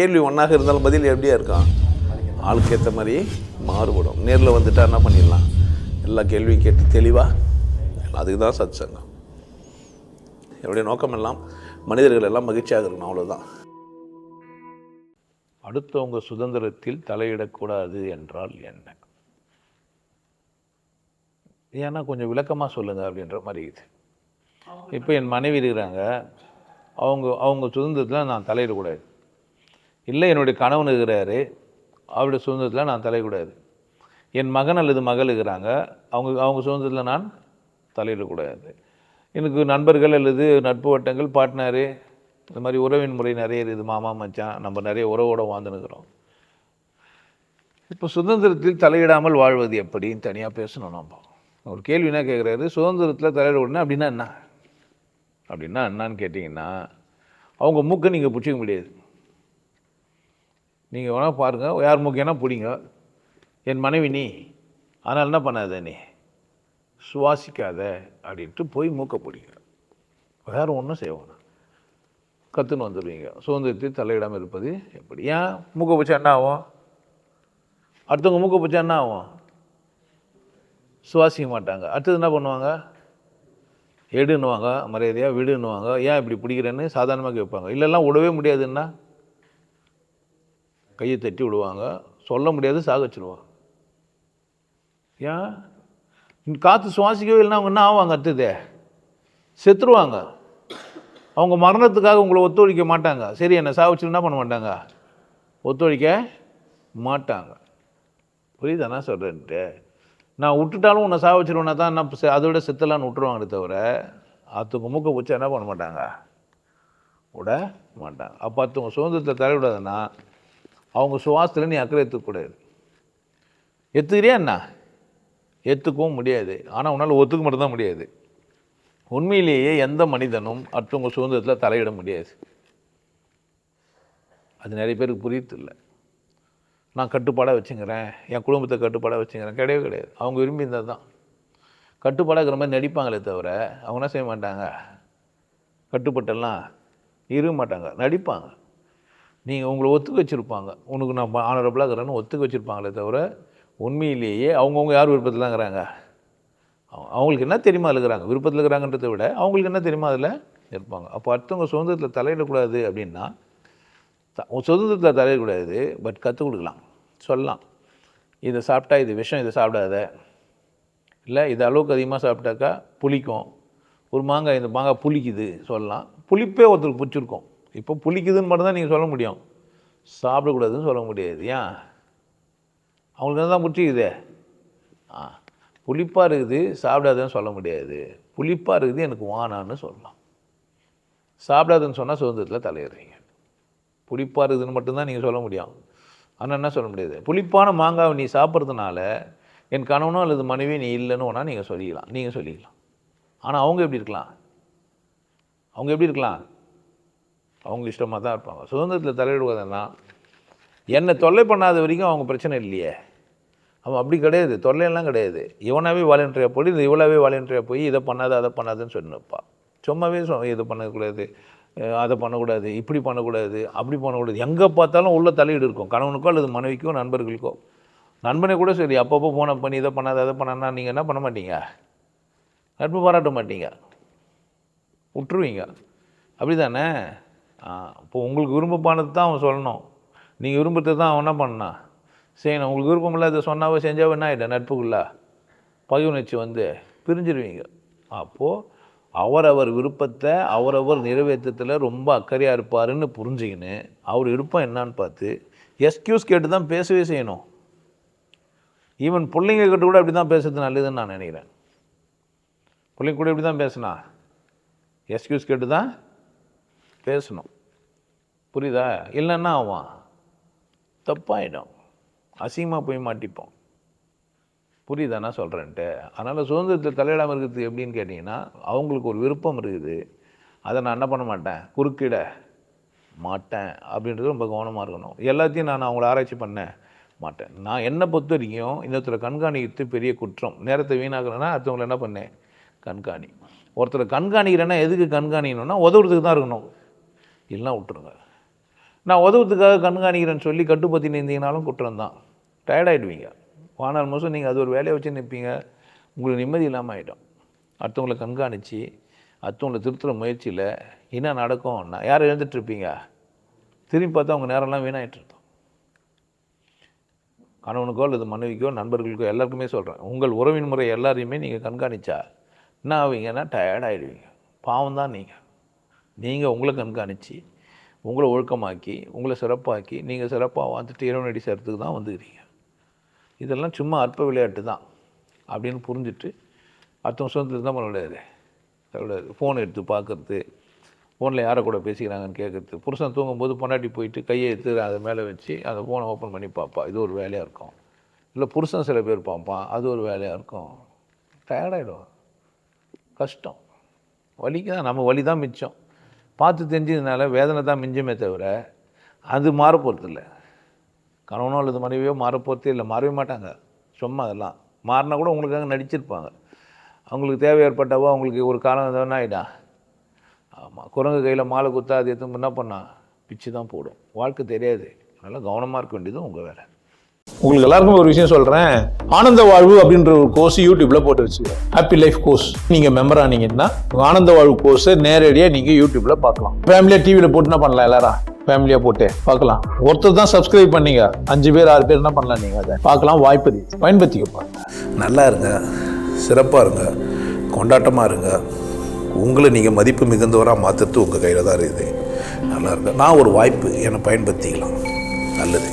கேள்வி ஒன்றாக இருந்தாலும் பதில் எப்படியா இருக்கான் ஆளுக்கு ஏற்ற மாதிரி மாறுபடும். நேரில் வந்துட்டா என்ன பண்ணிடலாம்? எல்லா கேள்வியும் கேட்டு தெளிவாக அதுக்கு தான் சத் சங்கம் என்னுடைய நோக்கம் எல்லாம் மனிதர்கள் எல்லாம் மகிழ்ச்சியாக இருக்கணும் அவ்வளோதான் அடுத்தவங்க சுதந்திரத்தில் தலையிடக்கூடாது என்றால் என்ன? ஏன்னா கொஞ்சம் விளக்கமாக சொல்லுங்கள் அப்படின்ற மாதிரி இது. இப்போ என் மனைவி இருக்கிறாங்க. அவங்க அவங்க சுதந்திரத்தில் நான் தலையிடக்கூடாது. இல்லை என்னுடைய கணவன் இருக்கிறாரு. அவருடைய சுதந்திரத்தில் நான் தலையிடக்கூடாது. என் மகன் அல்லது மகள் இருக்கிறாங்க. அவங்க அவங்க சுதந்திரத்தில் நான் தலையிடக்கூடாது. எனக்கு நண்பர்கள் அல்லது நட்பு வட்டங்கள் பாட்னாரு இந்த மாதிரி உறவின் முறை நிறைய இருக்குது. மாமா மச்சான் நம்ம நிறைய உறவோட வாழ்ந்துனுக்குறோம் இப்போ சுதந்திரத்தில் தலையிடாமல் வாழ்வது எப்படின்னு தனியாக பேசணும் நம்ம. ஒரு கேள்வி என்ன கேட்குறாரு? சுதந்திரத்தில் தலையிட உடனே அப்படின்னா என்ன? அப்படின்னா என்னன்னு கேட்டிங்கன்னா அவங்க மூக்கை நீங்கள் பிடிச்சிக்க முடியாது. நீங்கள் வேணால் பாருங்கள் யார் முக்கியம்னா பிடிங்க. என் மனைவி நீ. அதனால் என்ன பண்ணாத நீ? சுவாசிக்காத அப்படின்ட்டு போய் மூக்கை பிடிங்க. வேறு ஒன்றும் செய்வோம் கற்றுன்னு வந்துடுவீங்க சுதந்திரத்தை தலையிடாமல் இருப்பது எப்படி? ஏன்? மூக்கை பிடிச்சா என்ன ஆகும்? அடுத்தவங்க மூக்க பிடிச்சா என்ன ஆகும்? சுவாசிக்க மாட்டாங்க. அடுத்தது என்ன பண்ணுவாங்க? எடுன்னுவாங்க. மரியாதையாக விடுன்னுவாங்க. ஏன் இப்படி பிடிக்கிறேன்னு சாதாரணமாக கேட்பாங்க. இல்லைல்லாம் விடவே முடியாதுன்னா கையை தட்டி விடுவாங்க. சொல்ல முடியாது சாகச்சிடுவாங்க ஏன்? காற்று சுவாசிக்கவே இல்லைன்னா அவங்க என்ன ஆவாங்க அடுத்தது செத்துருவாங்க. அவங்க மரணத்துக்காக உங்களை ஒத்துழைக்க மாட்டாங்க. சரி என்னை சாவச்சு என்ன பண்ண மாட்டாங்க? ஒத்துழைக்க மாட்டாங்க. புரியுதா? நான் சொல்கிறேன்ட்டு நான் விட்டுட்டாலும் உன்னை சாவச்சிருவேன்னா தான் என்ன அதை விட செத்தலான்னு விட்டுருவாங்களே தவிர அத்துக்கு மூக்க பிடிச்சா என்ன பண்ண மாட்டாங்க? விட மாட்டாங்க. அப்போ அத்தவங்க சுதந்திரத்தை தலைவிடாதுன்னா அவங்க சுவாசத்தில் நீ அக்கறை எடுத்துக்கூடாது எடுத்துக்கிறியா என்ன? ஏற்றுக்கவும் முடியாது. ஆனால் உன்னால் ஒத்துக்க மட்டும்தான் முடியாது. உண்மையிலேயே எந்த மனிதனும் அடுத்தவங்க சுதந்திரத்தில் தலையிட முடியாது. அது நிறைய பேருக்கு புரியதில்லை நான் கட்டுப்பாடாக வச்சுக்கிறேன். என் குடும்பத்தை கட்டுப்பாடாக வச்சுக்கிறேன். கிடையவே கிடையாது. அவங்க விரும்பி இருந்தால் தான். கட்டுப்பாடாக இருக்கிற மாதிரி நடிப்பாங்களே தவிர அவங்க என்ன செய்ய மாட்டாங்க? கட்டுப்பட்டெல்லாம் இருக்க மாட்டாங்க. நடிப்பாங்க. நீங்கள் உங்களை ஒத்துக்க வச்சுருப்பாங்க. உனக்கு நான் ஆனரபுளாக இருக்கிறேன்னு ஒத்துக்க வச்சுருப்பாங்களே தவிர உண்மையிலேயே அவங்கவுங்க யார் விருப்பத்தில் தான் இருக்கிறாங்க? அவங்க- அவங்களுக்கு என்ன தெரியுமா அதில் இருக்கிறாங்க? விருப்பத்தில் இருக்கிறாங்கன்றதை விட அவங்களுக்கு என்ன தெரியுமா அதில்? இருப்பாங்க. அப்போ அடுத்தவங்க சுதந்திரத்தில் தலையிடக்கூடாது அப்படின்னா த- உன் சுதந்திரத்தில் தலையிடக்கூடாது பட் கற்றுக் கொடுக்கலாம். சொல்லலாம். இதை சாப்பிட்டா இது விஷம் இதை சாப்பிடாத. இல்லை இது அளவுக்கு அதிகமாக சாப்பிட்டாக்கா புளிக்கும். ஒரு மாங்காய் இந்த மாங்காய் புளிக்குது சொல்லலாம். புளிப்பே ஒருத்தருக்கு பிடிச்சிருக்கும். இப்போ புளிக்குதுன்னு மட்டும் தான் நீங்கள் சொல்ல முடியும். சாப்பிடக்கூடாதுன்னு சொல்ல முடியாது. ஏன்? அவங்களுக்கு என்ன தான் முற்றிக்குதே ஆ புளிப்பாக இருக்குது சாப்பிடாதுன்னு சொல்ல முடியாது. புளிப்பாக இருக்குது எனக்கு வானான்னு சொல்லலாம். சாப்பிடாதுன்னு சொன்னால் சுதந்திரத்தில் தலையிடுறீங்க. புளிப்பாக இருக்குதுன்னு மட்டும்தான் நீங்கள் சொல்ல முடியும். ஆனால் என்ன சொல்ல முடியாது? புளிப்பான மாங்காவை நீ சாப்பிட்றதுனால என் கணவனோ அல்லது மனைவி நீ இல்லைன்னு ஒன்றா நீங்கள் சொல்லிக்கலாம். நீங்கள் சொல்லிக்கலாம். ஆனால் அவங்க எப்படி இருக்கலாம்? அவங்க எப்படி இருக்கலாம்? அவங்க இஷ்டமாக தான் இருப்பாங்க. சுதந்திரத்தில் தலையிடுவதுன்னா என்னை? தொல்லை பண்ணாத வரைக்கும் அவங்க பிரச்சனை இல்லையே. அவன் அப்படி கிடையாது. தொல்லையெல்லாம் கிடையாது. இவனாவே வாலண்டியாக போய் இந்த இவ்வளோவே வாலண்டியாக போய் இதை பண்ணாத அதை பண்ணாதுன்னு சொன்னப்பா சும்மாவே சொ இதை பண்ணக்கூடாது அதை பண்ணக்கூடாது இப்படி பண்ணக்கூடாது அப்படி பண்ணக்கூடாது. எங்கே பார்த்தாலும் உள்ள தலையீடு இருக்கும். கணவனுக்கோ அல்லது மனைவிக்கோ நண்பர்களுக்கோ. நண்பனை கூட சரி அப்பப்போ ஃபோனை பண்ணி இதை பண்ணாத அதை பண்ணனா நீங்கள் என்ன பண்ண மாட்டீங்க? நட்பு பாராட்ட மாட்டீங்க. விட்டுருவீங்க அப்படி தானே இப்போ உங்களுக்கு விருப்பமானது தான் அவன் சொல்லணும். நீங்கள் விரும்புகிறது தான் அவன் என்ன பண்ணான் செய்யணும் உங்களுக்கு விருப்பம் இல்லாத சொன்னாவோ செஞ்சாவே என்ன ஆகிடும் நட்புக்குள்ள பகை வந்து பிரிஞ்சிருவீங்க. அப்போது அவரவர் விருப்பத்தை அவரவர் நிறைவேற்றத்தில் ரொம்ப அக்கறையாக இருப்பாருன்னு புரிஞ்சுக்கின்னு அவர் விருப்பம் என்னான்னு பார்த்து எஸ்கியூஸ் கேட்டு தான் பேசவே செய்யணும். ஈவன் பிள்ளைங்க கிட்ட கூட அப்படி தான் பேசுறது நல்லதுன்னு நான் நினைக்கிறேன். பிள்ளைங்க கூட இப்படி தான் பேசினா? எஸ்கியூஸ் கேட்டு தான் பேசணும். புரியுதா? இல்லைன்னா அவன் தப்பாயிடும். அசிங்கமாக போய் மாட்டிப்போம் புரியுதா நான் சொல்கிறேன்ட்டு அதனால் சுதந்திரத்தில் தலையிடாமல் இருக்கிறது எப்படின்னு கேட்டிங்கன்னா அவங்களுக்கு ஒரு விருப்பம் இருக்குது. அதை நான் என்ன பண்ண மாட்டேன்? குறுக்கிட மாட்டேன். அப்படின்றது ரொம்ப கவனமாக இருக்கணும். எல்லாத்தையும் நான் அவங்கள ஆராய்ச்சி பண்ண மாட்டேன். நான் என்னை பொறுத்த வரைக்கும் இன்னொருத்தர் கண்காணிக்கிறது பெரிய குற்றம். நேரத்தை வீணாக்குறேன்னா அடுத்தவங்களை என்ன பண்ணேன்? கண்காணி. ஒருத்தரை கண்காணிக்கிறேன்னா எதுக்கு கண்காணிக்கணும்னா உதவுறதுக்கு தான் இருக்கணும். இல்லைன்னா விட்டுருங்க. நான் உதவுறதுக்காக கண்காணிக்கிறேன்னு சொல்லி கட்டுப்பத்தி நின்றீங்கனாலும் குற்றம் தான் டயர்டாகிடுவீங்க வானால் மாதம் நீங்கள் அது ஒரு வேலையை வச்சு நிற்பீங்க. உங்களுக்கு நிம்மதி இல்லாமல் ஆகிடும் அடுத்தவங்களை கண்காணித்து அடுத்தவங்களை திருத்துகிற முயற்சியில் என்ன நடக்கும்னா யார் எழுந்துட்டுருப்பீங்க திரும்பி பார்த்தா அவங்க நேரம்லாம் வீணாகிட்டுருந்தோம் கணவனுக்கோ அல்லது மனைவிக்கோ நண்பர்களுக்கோ எல்லாருக்குமே சொல்கிறேன் உங்கள் உறவின் முறை எல்லாரையுமே நீங்கள் கண்காணித்தா என்ன ஆவீங்கன்னா டயர்ட் ஆகிடுவீங்க பாவம் தான் நீங்கள் நீங்கள் உங்களை கண்காணித்து உங்களை ஒழுக்கமாக்கி உங்களை சிறப்பாக்கி நீங்கள் சிறப்பாக வந்துட்டு இறைவனடி சேர்த்துக்கு தான் வந்துக்கிறீங்க. இதெல்லாம் சும்மா அற்ப விளையாட்டு தான் அப்படின்னு புரிஞ்சுட்டு அடுத்தவங்க சுதந்திரம் தான் விளையாது சொல்லக்கூடாது ஃபோன் எடுத்து பார்க்குறது ஃபோனில் யாரை கூட பேசிக்கிறாங்கன்னு கேட்குறது. புருஷன் தூங்கும்போது பொண்டாட்டி போயிட்டு கையை எடுத்து அதை மேலே வச்சு அந்த ஃபோனை ஓப்பன் பண்ணி பார்ப்பா இது ஒரு வேலையாக இருக்கும். இல்லை புருஷன் சில பேர் பார்ப்பான் அது ஒரு வேலையாக இருக்கும். டயர்டாயிடும் கஷ்டம். வலிக்கு தான் நம்ம வலி தான் மிச்சம். பார்த்து தெரிஞ்சதுனால வேதனை தான் மிஞ்சுமே தவிர அது மாற இல்லை கணவனோ அல்லது மனைவியோ மாறப்போகிறதே இல்லை. மாறவே மாட்டாங்க. சும்மா அதெல்லாம். மாறினா கூட உங்களுக்காக நடிச்சிருப்பாங்க. அவங்களுக்கு தேவை ஏற்பட்டாவோ அவங்களுக்கு ஒரு காலம் என்ன ஆகிடா ஆமாம் குரங்கு கையில் மாலை குத்தா அது எதுவும் என்ன பண்ணால் பிச்சு தான் போடும். வாழ்க்கை தெரியாது. அதனால் கவனமாக இருக்க வேண்டியது உங்கள் வேலை. உங்களுக்கு எல்லாருக்கும் ஒரு விஷயம் சொல்கிறேன் ஆனந்த வாழ்வு அப்படின்ற ஒரு கோர்ஸ் யூடியூப்பில் போட்டு வச்சு ஹாப்பி லைஃப் கோர்ஸ் நீங்கள் மெம்பர் ஆனீங்கன்னா ஆனந்த வாழ்வு கோர்ஸை நேரடியாக நீங்கள் யூடியூப்பில் பார்க்கலாம். ஃபேமிலியாக டிவியில் போட்டு என்ன பண்ணலாம் எல்லாரும்? ஃபேமிலியாக போட்டு பார்க்கலாம். ஒருத்தர் தான் சப்ஸ்கிரைப் பண்ணீங்க. அஞ்சு பேர் ஆறு பேர் என்ன பண்ணலாம் நீங்கள் அதை? பார்க்கலாம் வாய்ப்பு பயன்படுத்திக்கப்பா நல்லா இருங்க. சிறப்பாக இருங்க. கொண்டாட்டமாக இருங்க. உங்களை நீங்கள் மதிப்பு மிகுந்தவராக மாற்றுறது உங்கள் கையில் தான் இருக்குது. நல்லா இருங்க. நான் ஒரு வாய்ப்பு என்னை பயன்படுத்திக்கலாம். நல்லது.